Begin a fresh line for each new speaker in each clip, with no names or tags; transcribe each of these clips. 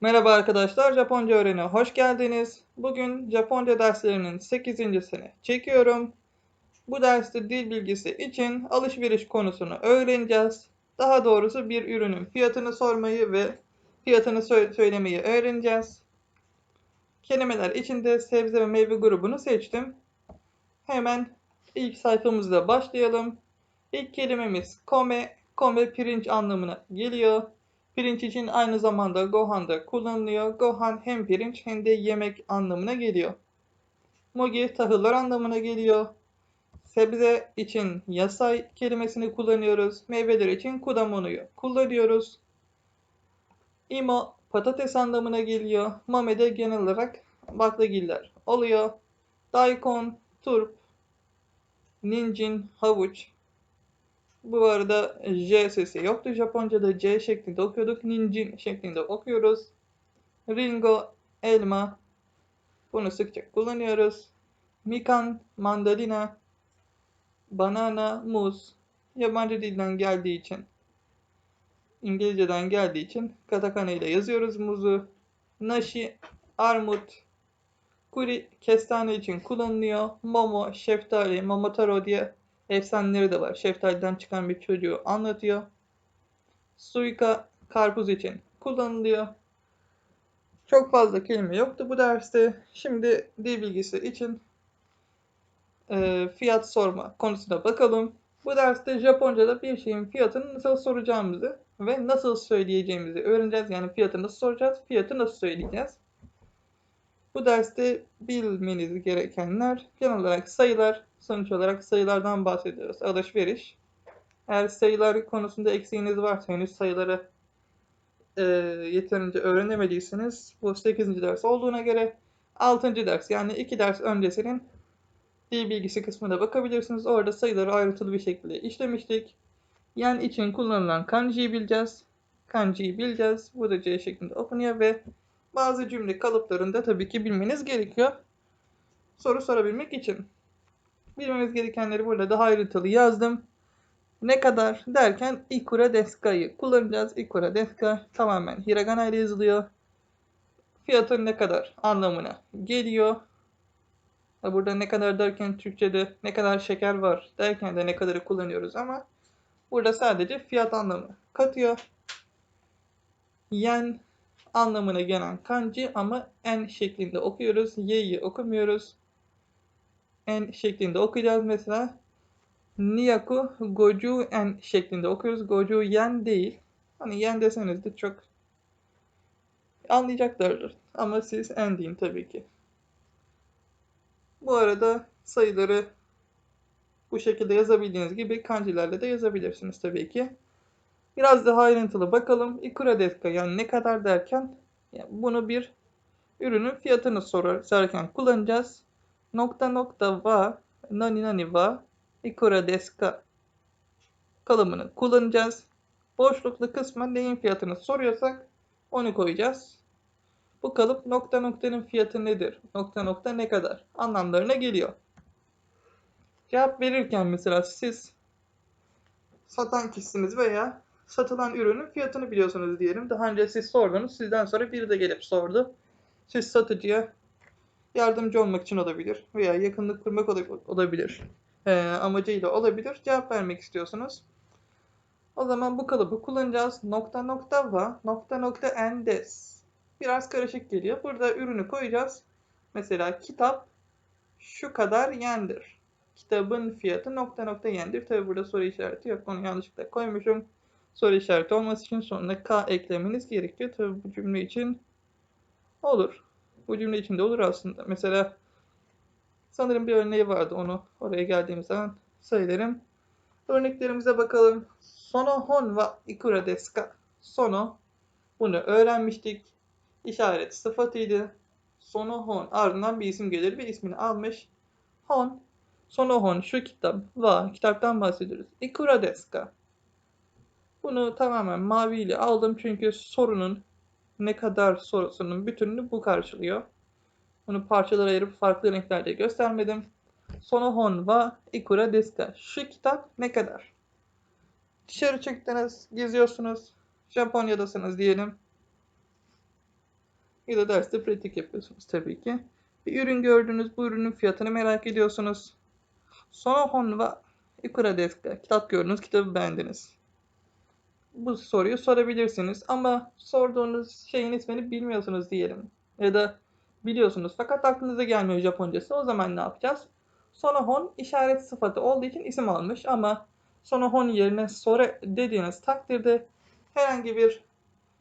Merhaba arkadaşlar, Japonca öğrenine hoş geldiniz. Bugün Japonca derslerinin 8.sini çekiyorum. Bu derste dil bilgisi için alışveriş konusunu öğreneceğiz. Daha doğrusu bir ürünün fiyatını sormayı ve fiyatını sö- söylemeyi öğreneceğiz. Kelimeler içinde sebze ve meyve grubunu seçtim. Hemen ilk sayfamızda başlayalım. İlk kelimemiz kome. Kome pirinç anlamına geliyor. Pirinç için aynı zamanda gohan da kullanılıyor. Gohan hem pirinç hem de yemek anlamına geliyor. Mugi tahıllar anlamına geliyor. Sebze için yasay kelimesini kullanıyoruz. Meyveler için kudamonuyu kullanıyoruz. Imo patates anlamına geliyor. Mame de genel olarak baklagiller oluyor. Daikon, turp, nincin, havuç, bu arada J sesi yoktu Japonca'da C şeklinde okuyorduk. Ninjin şeklinde okuyoruz. Ringo, elma. Bunu sıkça kullanıyoruz. Mikan, mandalina. Banana, muz. Yabancı dilden geldiği için, İngilizceden geldiği için katakana ile yazıyoruz muzu. Nashi, armut. Kuri, kestane için kullanılıyor. Momo, şeftali, momotaro diye efsaneleri de var. Şeftaliden çıkan bir çocuğu anlatıyor. Suika karpuz için kullanılıyor. Çok fazla kelime yoktu bu derste. Şimdi dil bilgisi için e, fiyat sorma konusuna bakalım. Bu derste Japonca'da bir şeyin fiyatını nasıl soracağımızı ve nasıl söyleyeceğimizi öğreneceğiz. Yani fiyatı nasıl soracağız, fiyatı nasıl söyleyeceğiz. Bu derste bilmeniz gerekenler genel olarak sayılar, sonuç olarak sayılardan bahsediyoruz. Alışveriş. Eğer sayılar konusunda eksiğiniz varsa henüz sayıları e, yeterince öğrenemediyseniz bu 8. ders olduğuna göre 6. ders yani 2 ders öncesinin dil bilgisi kısmına bakabilirsiniz. Orada sayıları ayrıntılı bir şekilde işlemiştik. Yen için kullanılan kanjiyi bileceğiz. Kanjiyi bileceğiz. Bu da C şeklinde okunuyor ve bazı cümle kalıplarında tabii ki bilmeniz gerekiyor. Soru sorabilmek için. Bilmemiz gerekenleri burada daha ayrıntılı yazdım. Ne kadar derken ikura deska'yı kullanacağız. Ikura deska tamamen hiragana ile yazılıyor. Fiyatı ne kadar anlamına geliyor. Burada ne kadar derken Türkçe'de ne kadar şeker var derken de ne kadarı kullanıyoruz ama burada sadece fiyat anlamı katıyor. Yen anlamına gelen kanji ama en şeklinde okuyoruz. Y'yi okumuyoruz. En şeklinde okuyacağız mesela. Niyaku goju en şeklinde okuyoruz. Goju yen değil. Hani yen deseniz de çok anlayacaklardır. Ama siz en deyin tabii ki. Bu arada sayıları bu şekilde yazabildiğiniz gibi kanjilerle de yazabilirsiniz tabii ki. Biraz daha ayrıntılı bakalım. Ikura deska yani ne kadar derken yani bunu bir ürünün fiyatını sorar, sorarken kullanacağız. Nokta nokta wa nani nani wa ikura deska kalıbını kullanacağız. Boşluklu kısma neyin fiyatını soruyorsak onu koyacağız. Bu kalıp nokta noktanın fiyatı nedir? Nokta nokta ne kadar? Anlamlarına geliyor. Cevap verirken mesela siz satan kişisiniz veya satılan ürünün fiyatını biliyorsunuz diyelim. Daha önce siz sordunuz. Sizden sonra biri de gelip sordu. Siz satıcıya yardımcı olmak için olabilir veya yakınlık kurmak olabilir. E, amacıyla olabilir. Cevap vermek istiyorsunuz. O zaman bu kalıbı kullanacağız. Nokta nokta va, nokta nokta endes. Biraz karışık geliyor. Burada ürünü koyacağız. Mesela kitap şu kadar yendir. Kitabın fiyatı nokta nokta yendir. Tabi burada soru işareti yok. Onu yanlışlıkla koymuşum soru işareti olması için sonuna K eklemeniz gerekiyor. Tabi bu cümle için olur. Bu cümle için de olur aslında. Mesela sanırım bir örneği vardı. Onu oraya geldiğimiz zaman söylerim. Örneklerimize bakalım. Sono hon wa ikura desu ka? Sono. Bunu öğrenmiştik. İşaret sıfatıydı. Sono hon. Ardından bir isim gelir ve ismini almış. Hon. Sono hon şu kitap. Wa. Kitaptan bahsediyoruz. Ikura desu ka? Bunu tamamen maviyle aldım çünkü sorunun ne kadar sorusunun bütününü bu karşılıyor. Bunu parçalara ayırıp farklı renklerde göstermedim. Sonohon wa ikura desu Şu kitap ne kadar? Dışarı çıktınız, geziyorsunuz. Japonya'dasınız diyelim. Ya da derste pratik yapıyorsunuz tabii ki. Bir ürün gördünüz, bu ürünün fiyatını merak ediyorsunuz. Sonohon wa ikura desu ka? Kitap gördünüz, kitabı beğendiniz. Bu soruyu sorabilirsiniz ama sorduğunuz şeyin ismini bilmiyorsunuz diyelim. Ya da biliyorsunuz fakat aklınıza gelmiyor Japoncası. O zaman ne yapacağız? Sonohon işaret sıfatı olduğu için isim almış ama Sonohon yerine sore dediğiniz takdirde herhangi bir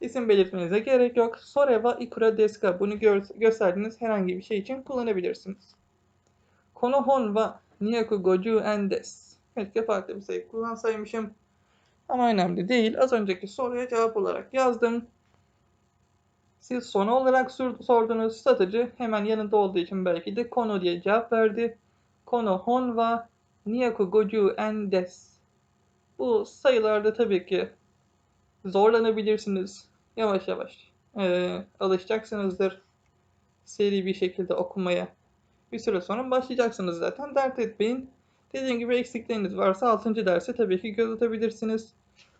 isim belirtmenize gerek yok. Sore wa ikura desu ka? Bunu gö- gösterdiğiniz herhangi bir şey için kullanabilirsiniz. Konohon wa 250 en desu. Keşke farklı bir sayı kullansaymışım. Ama önemli değil. Az önceki soruya cevap olarak yazdım. Siz sonu olarak sor- sordunuz. Satıcı hemen yanında olduğu için belki de konu diye cevap verdi. Kono hon wa 250 en desu. Bu sayılarda tabii ki zorlanabilirsiniz. Yavaş yavaş eee, alışacaksınızdır. Seri bir şekilde okumaya. Bir süre sonra başlayacaksınız zaten. Dert etmeyin. Dediğim gibi eksikleriniz varsa 6. derse tabii ki göz atabilirsiniz.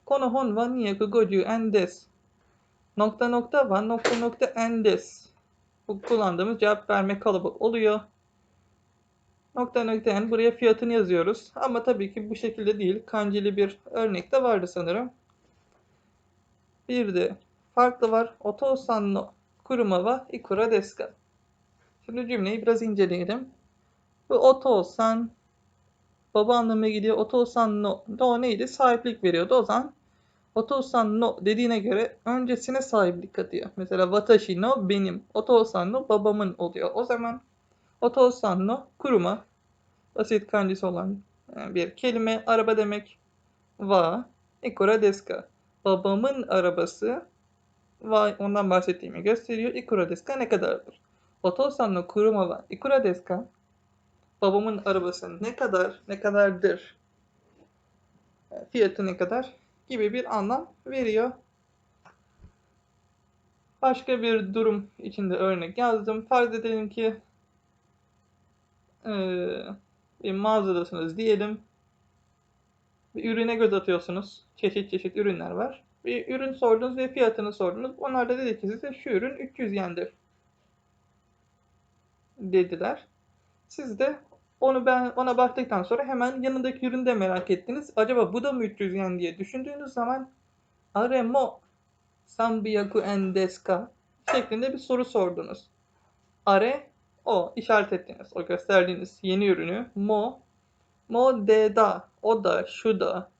Kono hon wa 250 en desu. Nokta nokta wa nokta nokta en desu. Bu kullandığımız cevap verme kalıbı oluyor. Nokta nokta en buraya fiyatını yazıyoruz. Ama tabii ki bu şekilde değil. Kancili bir örnek de vardı sanırım. Bir de farklı var. Otosan no kuruma wa ikura desu? Şimdi cümleyi biraz inceleyelim. Bu otosan baba anlamına geliyor. Otosan no. No neydi? Sahiplik veriyordu. O zaman otosan no dediğine göre öncesine sahiplik katıyor. Mesela watashi no benim. Otosan no babamın oluyor. O zaman otosan no kuruma basit kancısı olan yani bir kelime araba demek. Wa ikura desu ka? Babamın arabası wa ondan bahsettiğimi gösteriyor. Ikura desu ka ne kadardır? Otosan no kuruma wa ikura desu ka? Babamın arabası ne kadar, ne kadardır? Yani Fiyatı ne kadar gibi bir anlam veriyor. Başka bir durum içinde örnek yazdım. Farz edelim ki eee, bir mağazadasınız diyelim. Bir ürüne göz atıyorsunuz. Çeşit çeşit ürünler var. Bir ürün sordunuz ve fiyatını sordunuz. Onlar da dedi ki size şu ürün 300 yendir dediler. Siz de onu ben ona baktıktan sonra hemen yanındaki ürünü de merak ettiniz. Acaba bu da mı 300 yen diye düşündüğünüz zaman are mo sanbiyaku en desu ka şeklinde bir soru sordunuz. Are o işaret ettiğiniz, o gösterdiğiniz yeni ürünü mo mo de da o da şu da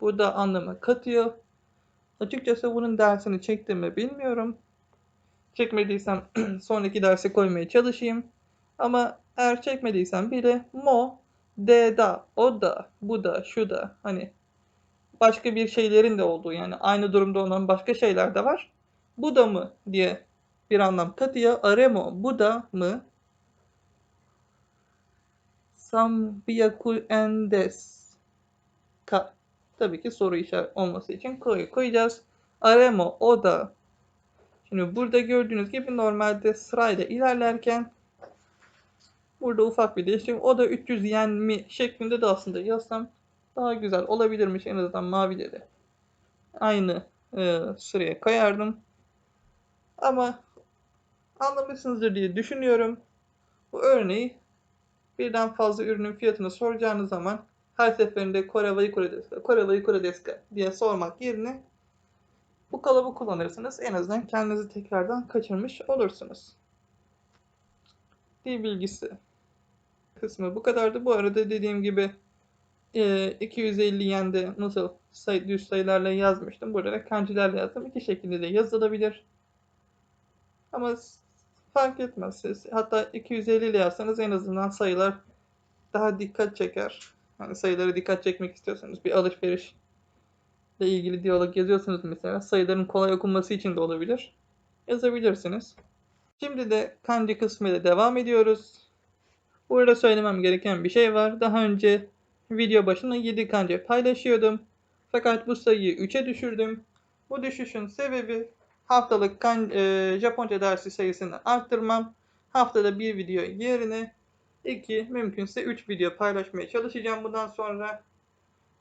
bu da anlamı katıyor. Açıkçası bunun dersini çektim mi bilmiyorum. Çekmediysem sonraki derse koymaya çalışayım. Ama eğer çekmediysem bile mo, de da, o da, bu da, şu da hani başka bir şeylerin de olduğu yani aynı durumda olan başka şeyler de var. Bu da mı diye bir anlam katıyor. Aremo bu da mı? Sambiyaku endes ka. Tabii ki soru işaret olması için koy koyacağız. Aremo o da. Şimdi burada gördüğünüz gibi normalde sırayla ilerlerken Burada ufak bir değişiklik. O da 300 yen mi şeklinde de aslında yazsam daha güzel olabilirmiş en azından mavileri. Aynı e, sıraya koyardım. Ama anlamışsınızdır diye düşünüyorum. Bu örneği birden fazla ürünün fiyatını soracağınız zaman her seferinde Kore wa ikura desu ka, Kore wa ikura desu ka diye sormak yerine bu kalıbı kullanırsınız. En azından kendinizi tekrardan kaçırmış olursunuz. Dil bilgisi kısmı bu kadardı. Bu arada dediğim gibi e, 250 yende nasıl sayı, düz sayılarla yazmıştım. Burada da kancilerle yazdım. İki şekilde de yazılabilir. Ama fark etmez. Siz, hatta 250 ile yazsanız en azından sayılar daha dikkat çeker. Yani sayılara dikkat çekmek istiyorsanız bir alışveriş ile ilgili diyalog yazıyorsunuz mesela. Sayıların kolay okunması için de olabilir. Yazabilirsiniz. Şimdi de kanji kısmıyla devam ediyoruz. Burada söylemem gereken bir şey var. Daha önce video başına 7 kanji paylaşıyordum. Fakat bu sayıyı 3'e düşürdüm. Bu düşüşün sebebi haftalık kan, e, Japonca dersi sayısını arttırmam. Haftada bir video yerine 2 mümkünse 3 video paylaşmaya çalışacağım bundan sonra.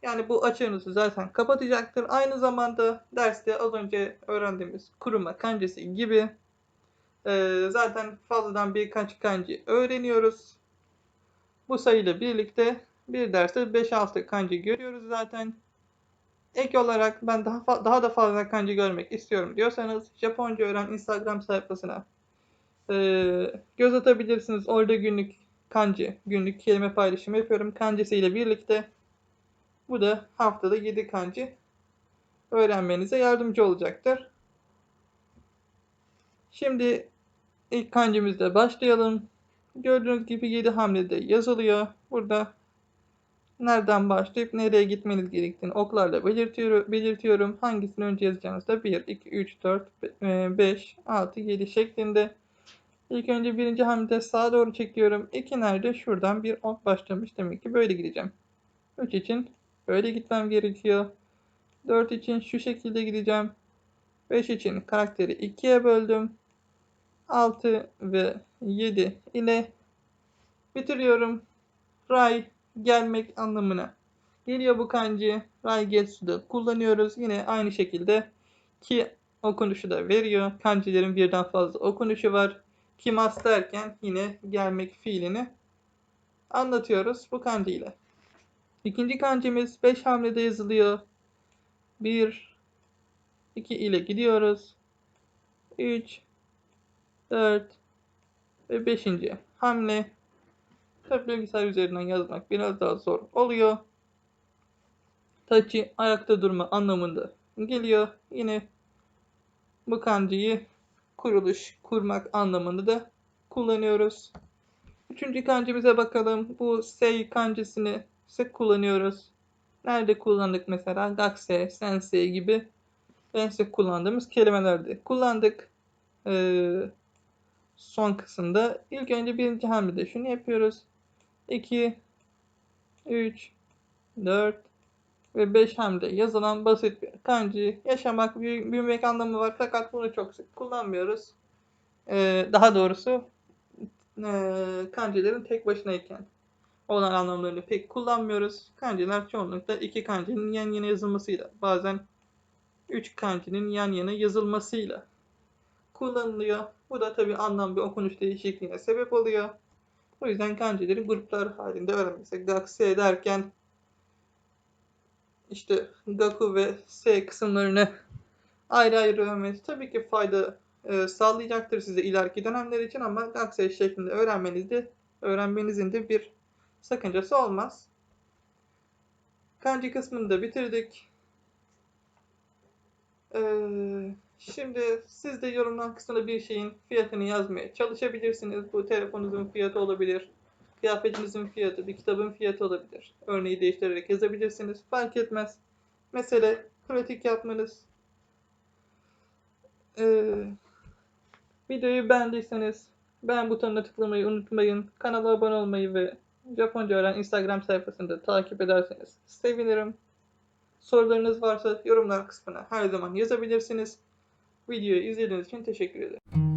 Yani bu açığınızı zaten kapatacaktır. Aynı zamanda derste az önce öğrendiğimiz kuruma kancası gibi Ee, zaten fazladan birkaç kanji öğreniyoruz. Bu sayıyla birlikte bir derste 5-6 kanji görüyoruz zaten. Ek olarak ben daha daha da fazla kanji görmek istiyorum diyorsanız Japonca öğren Instagram sayfasına ee, göz atabilirsiniz. Orada günlük kanji, günlük kelime paylaşımı yapıyorum kanjisiyle birlikte. Bu da haftada 7 kanji öğrenmenize yardımcı olacaktır. Şimdi ilk kancimizle başlayalım. Gördüğünüz gibi 7 hamlede yazılıyor. Burada nereden başlayıp nereye gitmeniz gerektiğini oklarla belirtiyorum. Hangisini önce yazacağınızı da 1, 2, 3, 4, 5, 6, 7 şeklinde. İlk önce birinci hamlede sağa doğru çekiyorum. 2 nerede? Şuradan bir ok başlamış. Demek ki böyle gideceğim. 3 için böyle gitmem gerekiyor. 4 için şu şekilde gideceğim. 5 için karakteri 2'ye böldüm. 6 ve 7 ile bitiriyorum. Ray gelmek anlamına geliyor bu kanji. Rai Getsu'da kullanıyoruz. Yine aynı şekilde ki okunuşu da veriyor. Kanjilerin birden fazla okunuşu var. Kimas derken yine gelmek fiilini anlatıyoruz bu kanji ile. İkinci kancimiz 5 hamlede yazılıyor. 1 2 ile gidiyoruz. 3 4 ve 5. hamle. Tabi bilgisayar üzerinden yazmak biraz daha zor oluyor. Tachi ayakta durma anlamında geliyor. Yine bu kanjiyi kuruluş, kurmak anlamında da kullanıyoruz. Üçüncü kancimize bakalım. Bu sei kancisini sık kullanıyoruz. Nerede kullandık mesela? Gakse, sensei gibi en sık kullandığımız kelimelerde kullandık. Ee, son kısımda ilk önce birinci hamlede şunu yapıyoruz. 2 3 4 ve 5 hamle yazılan basit bir kanji. Yaşamak, büyü- büyümek anlamı var fakat bunu çok sık kullanmıyoruz. Ee, daha doğrusu e, kanjilerin tek başınayken olan anlamlarını pek kullanmıyoruz. Kanjiler çoğunlukla iki kanjinin yan yana yazılmasıyla, bazen üç kanjinin yan yana yazılmasıyla kullanılıyor. Bu da tabii anlam ve okunuş değişikliğine sebep oluyor. O yüzden kanjileri gruplar halinde öğrenmesi. Gakse derken işte Gaku ve S kısımlarını ayrı ayrı öğrenmesi tabii ki fayda e, sağlayacaktır size ileriki dönemler için ama Gakse şeklinde öğrenmenizde öğrenmenizin de bir sakıncası olmaz. Kanji kısmını da bitirdik. Ee, şimdi siz de yorumlar kısmında bir şeyin fiyatını yazmaya çalışabilirsiniz. Bu telefonunuzun fiyatı olabilir, kıyafetinizin fiyatı, bir kitabın fiyatı olabilir. Örneği değiştirerek yazabilirsiniz. Fark etmez. Mesele pratik yapmanız. Ee, videoyu beğendiyseniz beğen butonuna tıklamayı unutmayın. Kanala abone olmayı ve Japonca öğren Instagram sayfasını da takip ederseniz sevinirim. Sorularınız varsa yorumlar kısmına her zaman yazabilirsiniz. Videoyu izlediğiniz için teşekkür ederim.